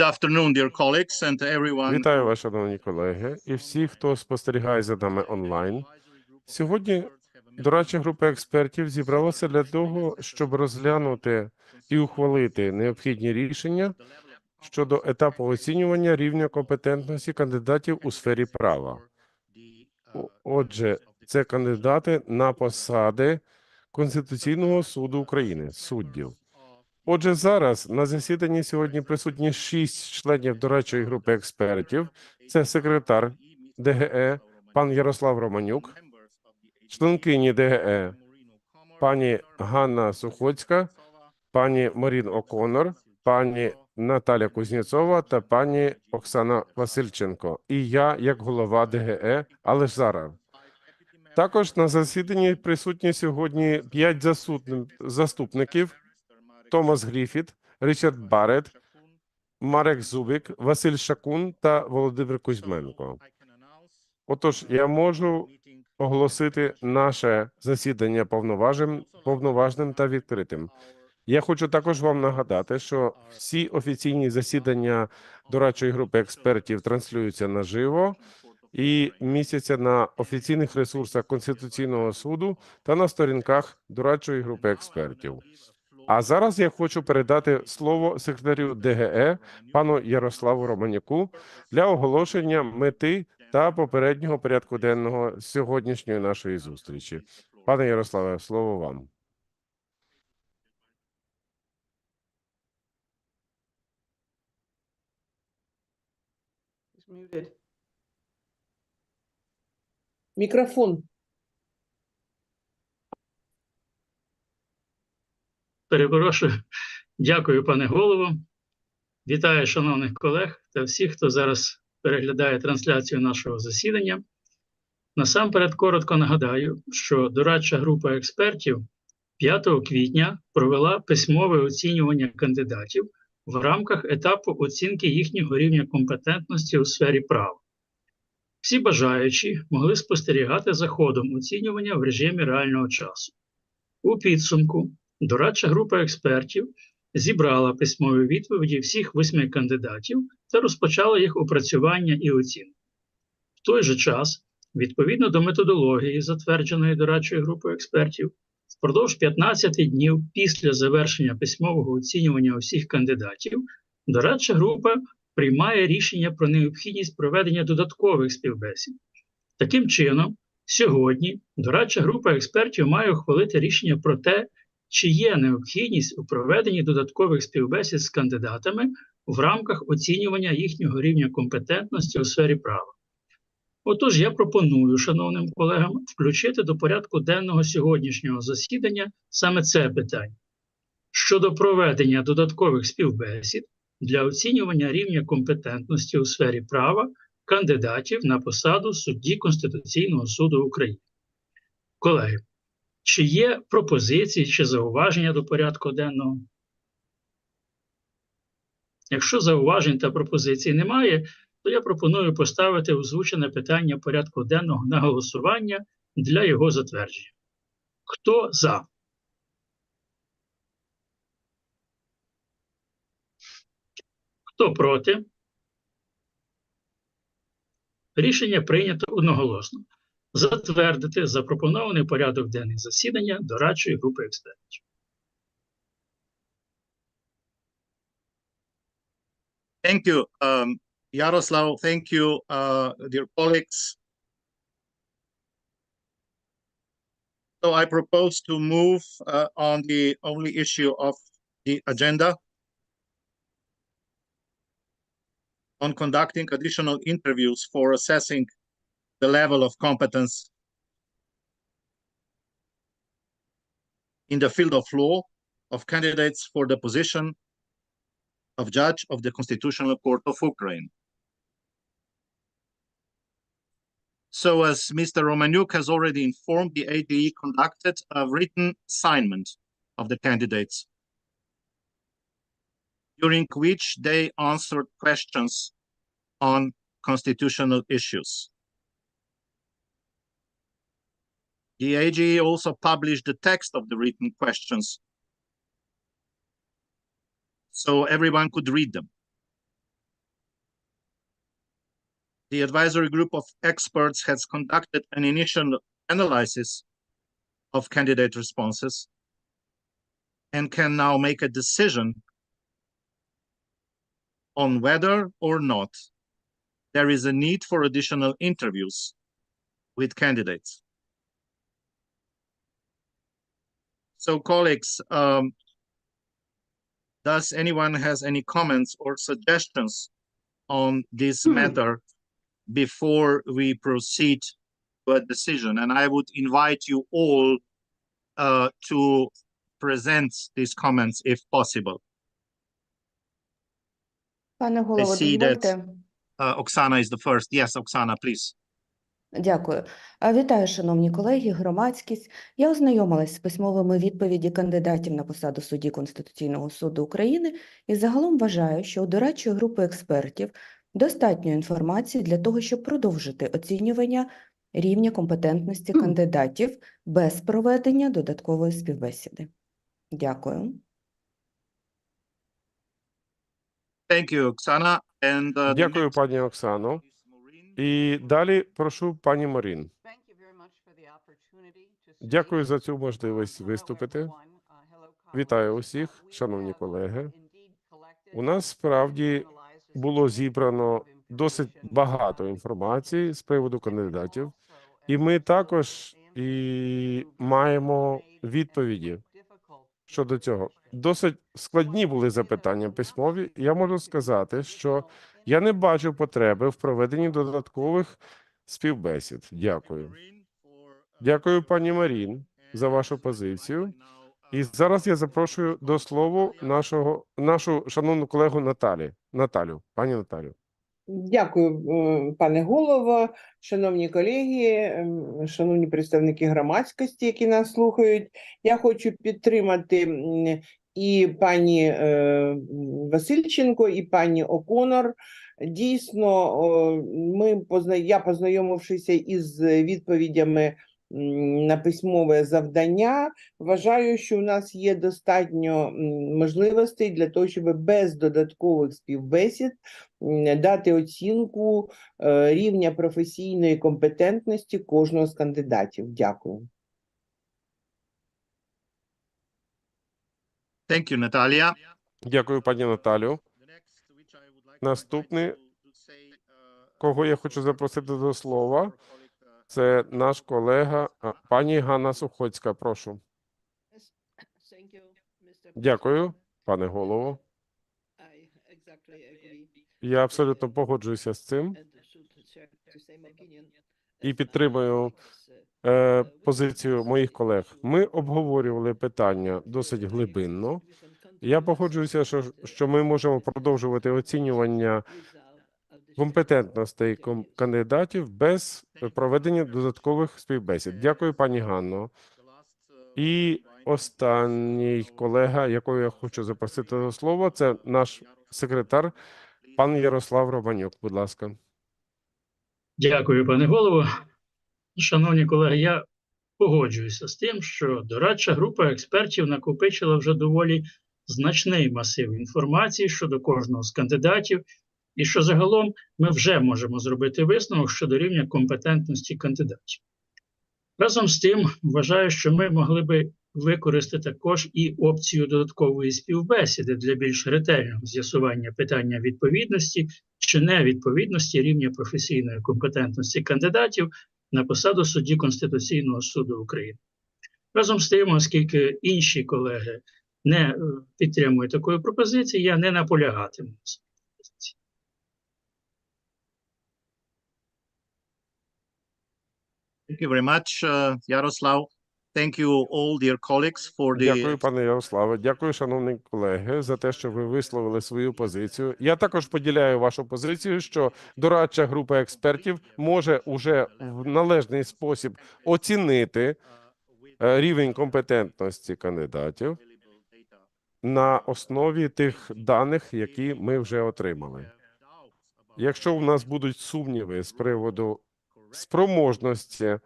Good afternoon, dear colleagues and everyone. Вітаю вас, шановні колеги, і всі, хто спостерігає за нами онлайн. Сьогодні дорадча група експертів зібралася для того, щоб розглянути і ухвалити необхідні рішення щодо етапу оцінювання рівня компетентності кандидатів у сфері права. Отже, це кандидати на посади Конституційного суду України, суддів. Отже, зараз на засіданні сьогодні присутні шість членів дорадчої групи експертів. Це секретар ДГЕ пан Ярослав Романюк, членкині ДГЕ пані Ганна Сухоцька, пані Марін Оконор, пані Наталя Кузнєцова та пані Оксана Васильченко. І я, як голова ДГЕ, але ж зараз. Також на засіданні присутні сьогодні п'ять заступників: Томас Гріфіт, Річард Барет, Марек Зубик, Василь Шакун та Володимир Кузьменко. Отож, я можу оголосити наше засідання повноважним, повноважним та відкритим. Я хочу також вам нагадати, що всі офіційні засідання дорадчої групи експертів транслюються наживо і містяться на офіційних ресурсах Конституційного суду та на сторінках дорадчої групи експертів. А зараз я хочу передати слово секретарю ДГЕ пану Ярославу Романюку для оголошення мети та попереднього порядку денного сьогоднішньої нашої зустрічі. Пане Ярославе, слово вам. Мікрофон. Перепрошую. Дякую, пане голово. Вітаю шановних колег та всіх, хто зараз переглядає трансляцію нашого засідання. Насамперед коротко нагадаю, що дорадча група експертів 5 квітня провела письмове оцінювання кандидатів в рамках етапу оцінки їхнього рівня компетентності у сфері права. Всі бажаючі могли спостерігати за ходом оцінювання в режимі реального часу. У підсумку дорадча група експертів зібрала письмові відповіді всіх восьми кандидатів та розпочала їх опрацювання і оцінку. В той же час, відповідно до методології, затвердженої дорадчою групою експертів, впродовж 15 днів після завершення письмового оцінювання усіх кандидатів, дорадча група приймає рішення про необхідність проведення додаткових співбесід. Таким чином, сьогодні дорадча група експертів має ухвалити рішення про те, чи є необхідність у проведенні додаткових співбесід з кандидатами в рамках оцінювання їхнього рівня компетентності у сфері права. Отож, я пропоную, шановним колегам, включити до порядку денного сьогоднішнього засідання саме це питання щодо проведення додаткових співбесід для оцінювання рівня компетентності у сфері права кандидатів на посаду судді Конституційного суду України. Колеги, чи є пропозиції чи зауваження до порядку денного? Якщо зауважень та пропозицій немає, то я пропоную поставити озвучене питання порядку денного на голосування для його затвердження. Хто за? Хто проти? Рішення прийнято одноголосно. Затвердити запропонований порядок денний засідання дорадчої групи експертів. Thank you, um, Yaroslav. Thank you, uh, dear colleagues. So I propose to move uh, on the only issue of the agenda on conducting additional interviews for assessing the level of competence in the field of law of candidates for the position of judge of the Constitutional Court of Ukraine. So as Mr. Romaniuk has already informed, the ADE conducted a written assignment of the candidates during which they answered questions on constitutional issues. The AGE also published the text of the written questions so everyone could read them. The advisory group of experts has conducted an initial analysis of candidate responses and can now make a decision on whether or not there is a need for additional interviews with candidates. So colleagues, um, does anyone has any comments or suggestions on this Hmm. matter before we proceed to a decision? And I would invite you all uh, to present these comments if possible. Пане голово, see that- дозвольте. Uh, Oksana is the first. Yes, Oksana, please. Дякую. А, Вітаю, шановні колеги, громадськість. Я ознайомилась з письмовими відповіді кандидатів на посаду судді Конституційного суду України і загалом вважаю, що у дорадчої групи експертів достатньо інформації для того, щоб продовжити оцінювання рівня компетентності кандидатів без проведення додаткової співбесіди. Дякую. Uh, Дякую, пані Оксано. І далі прошу пані Марін. Дякую за цю можливість виступити. Вітаю усіх, шановні колеги. У нас справді було зібрано досить багато інформації з приводу кандидатів, і ми також і маємо відповіді щодо цього. Досить складні були запитання письмові. Я можу сказати, що я не бачу потреби в проведенні додаткових співбесід. Дякую. Дякую, пані Марін, за вашу позицію. І зараз я запрошую до слова нашого нашу шановну колегу Наталі. Наталю, пані Наталю. Дякую, пане голово, шановні колеги, шановні представники громадськості, які нас слухають. Я хочу підтримати і пані е, Васильченко, і пані Оконор. Дійсно, ми я познайомившися із відповідями на письмове завдання, вважаю, що у нас є достатньо можливостей для того, щоб без додаткових співбесід дати оцінку е, рівня професійної компетентності кожного з кандидатів. Дякую. Thank you, Natalia. Дякую, пані Наталю. Наступний, Кого я хочу запросити до слова, це наш колега пані Ганна Сухоцька. Прошу. Дякую, пане голово. Я абсолютно погоджуюся з цим і підтримую е, позицію моїх колег. Ми обговорювали питання досить глибинно. Я погоджуюся, що, що ми можемо продовжувати оцінювання компетентностей ком- кандидатів без проведення додаткових співбесід. Дякую, пані Ганно. І останній колега, якого я хочу запросити до слова, це наш секретар, пан Ярослав Романюк. Будь ласка. Дякую, пане голово. Шановні колеги, я погоджуюся з тим, що дорадча група експертів накопичила вже доволі значний масив інформації щодо кожного з кандидатів, і що загалом ми вже можемо зробити висновок щодо рівня компетентності кандидатів. Разом з тим, вважаю, що ми могли би використати також і опцію додаткової співбесіди для більш ретельного з'ясування питання відповідності чи невідповідності рівня професійної компетентності кандидатів на посаду судді Конституційного суду України. Разом з тим, оскільки інші колеги не е, підтримують такої пропозиції, я не наполягатиму. на цій пропозиції. Thank. Thank you all dear colleagues for the Дякую, пане Ярославе. Дякую, шановні колеги, за те, що ви висловили свою позицію. Я також поділяю вашу позицію, що дорадча група експертів може уже в належний спосіб оцінити е, рівень компетентності кандидатів на основі тих даних, які ми вже отримали. Якщо у нас будуть сумніви з приводу спроможності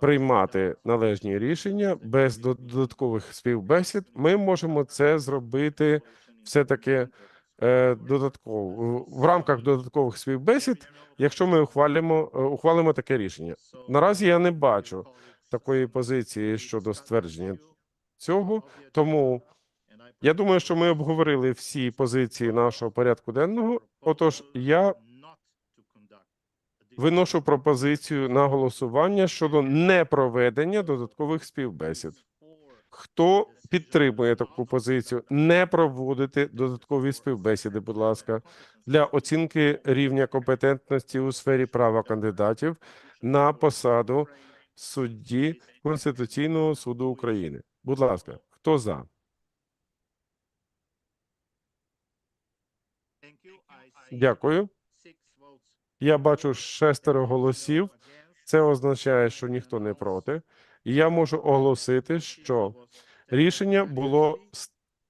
приймати належні рішення без додаткових співбесід, ми можемо це зробити все таки е, додатково в- рамках додаткових співбесід, якщо ми ухвалимо, е, ухвалимо таке рішення. Наразі я не бачу такої позиції щодо ствердження цього, тому я думаю, що ми обговорили всі позиції нашого порядку денного. Отож, я виношу пропозицію на голосування щодо непроведення додаткових співбесід. Хто підтримує таку позицію? Не проводити додаткові співбесіди, будь ласка, для оцінки рівня компетентності у сфері права кандидатів на посаду судді Конституційного суду України. Будь ласка, хто за? Дякую. Я бачу шестеро голосів. Це означає, що ніхто не проти. І я можу оголосити, що рішення було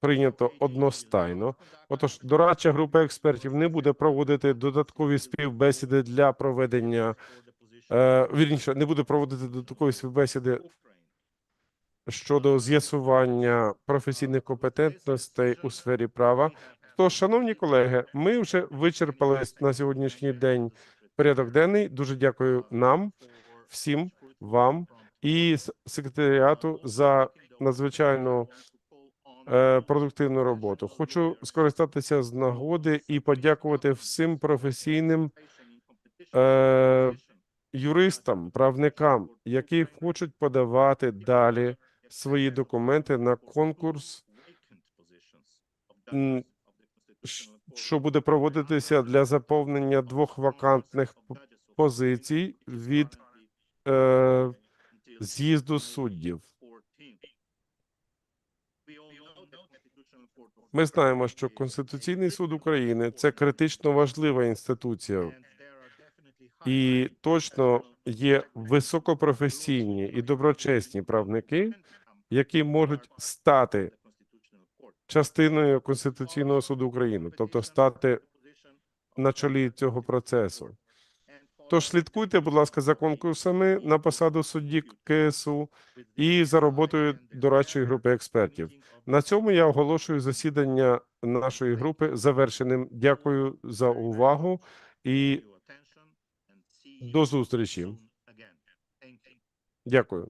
прийнято одностайно. Отож, дорадча група експертів не буде проводити додаткові співбесіди для проведення е, вірніше, не буде проводити додаткові співбесіди щодо з'ясування професійних компетентностей у сфері права. Тож, шановні колеги, ми вже вичерпали на сьогоднішній день порядок денний. Дуже дякую нам, всім вам і секретаріату за надзвичайно е, продуктивну роботу. Хочу скористатися з нагоди і подякувати всім професійним е, юристам, правникам, які хочуть подавати далі свої документи на конкурс, що буде проводитися для заповнення двох вакантних позицій від е, з'їзду суддів. Ми знаємо, що Конституційний суд України це критично важлива інституція, і точно є високопрофесійні і доброчесні правники, які можуть стати частиною Конституційного суду України, тобто стати на чолі цього процесу. Тож слідкуйте, будь ласка, за конкурсами на посаду судді КСУ і за роботою дорадчої групи експертів. На цьому я оголошую засідання нашої групи завершеним. Дякую за увагу і до зустрічі. Дякую.